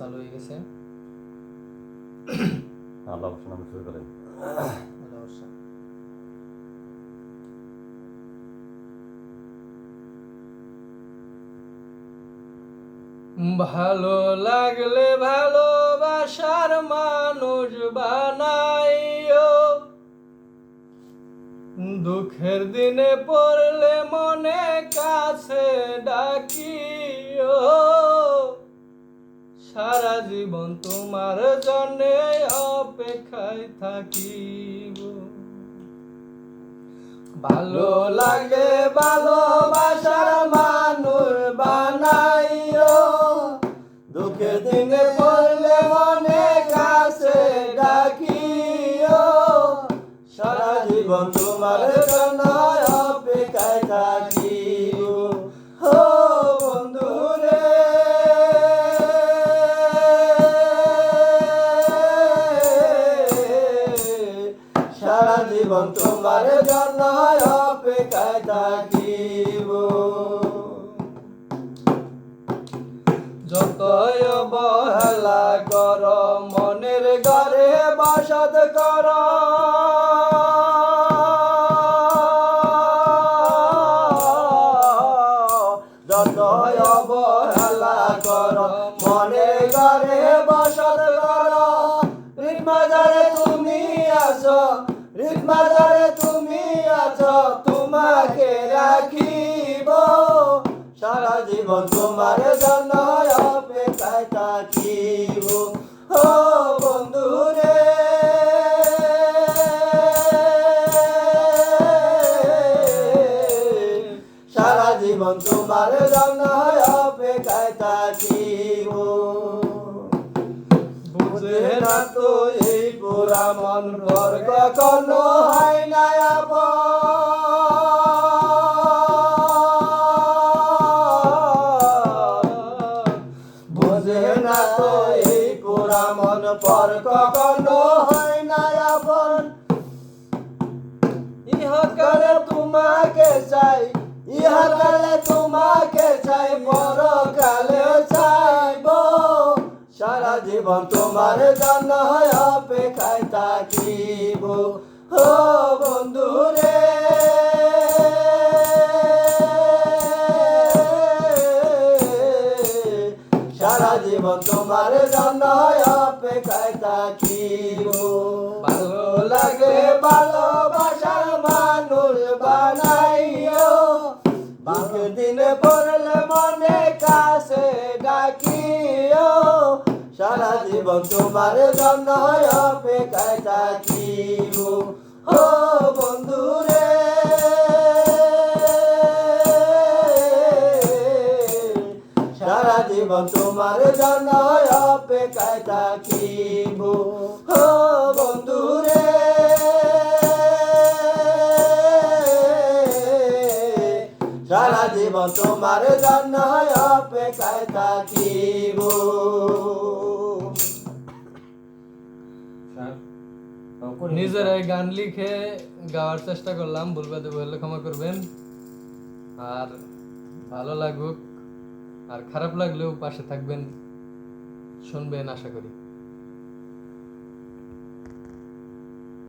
চালু হয়ে গেছে। আল্লাহ নামে শুরু করেন। ভালো ভালো লাগলে ভালোবাসার মানুষ বানাইও। দুঃখের দিনে পড়লে মনে কাছে ডাকিও জীবন তোমার জন্যে অপেক্ষায় থাকিব। ভালো লাগে ভালোবাসার মানুষ বানাইও। দুঃখের দিনে পড়লে মনে কাছে ডাকিও। সারা জীবন তোমার সারা জীবন তোমার জন্য অপেক্ষায় থাকিব। যতই অবহেলা কর মনের ঘরে বসত কর। রিমাজারে তুমি আছো, তোমাকে রাখিব। সারা জীবন তোমার জন্য অপেক্ষায় থাকিব। ও বন্ধুরে। সারা জীবন তোমার জন্য অপেক্ষায় থাকিব। বুঝে না তো পুরা মন ভর কখনো হয় না। বুঝে না তো এই পুরা মন পর কখনো হয় না আপন তোমাকে জীবন তোমার জন্য অপেক্ষায় থাকিব। ও বন্ধুরে সারা জীবন তোমার জন্য অপেক্ষায় থাকিব। ভালো লাগে ভালোবাসার মানুষ বানাইও। বাকি দিনে পড়লে মনে কাছে ডাকিও। সারা জীবন তোমার জন্য অপেক্ষায় থাকিব। ও বন্ধুরে সারা জীবন তোমার জন্য অপেক্ষায় থাকিব। ও বন্ধুরে সারা জীবন তোমার জন্য অপেক্ষায় থাকিব। নিজেরাই গান লিখে গাওয়ার চেষ্টা করলাম ভুলবে দেবো হলে ক্ষমা করবেন। আর ভালো লাগুক, আর খারাপ লাগলেও পাশে থাকবেন, শুনবেন, আশা করি।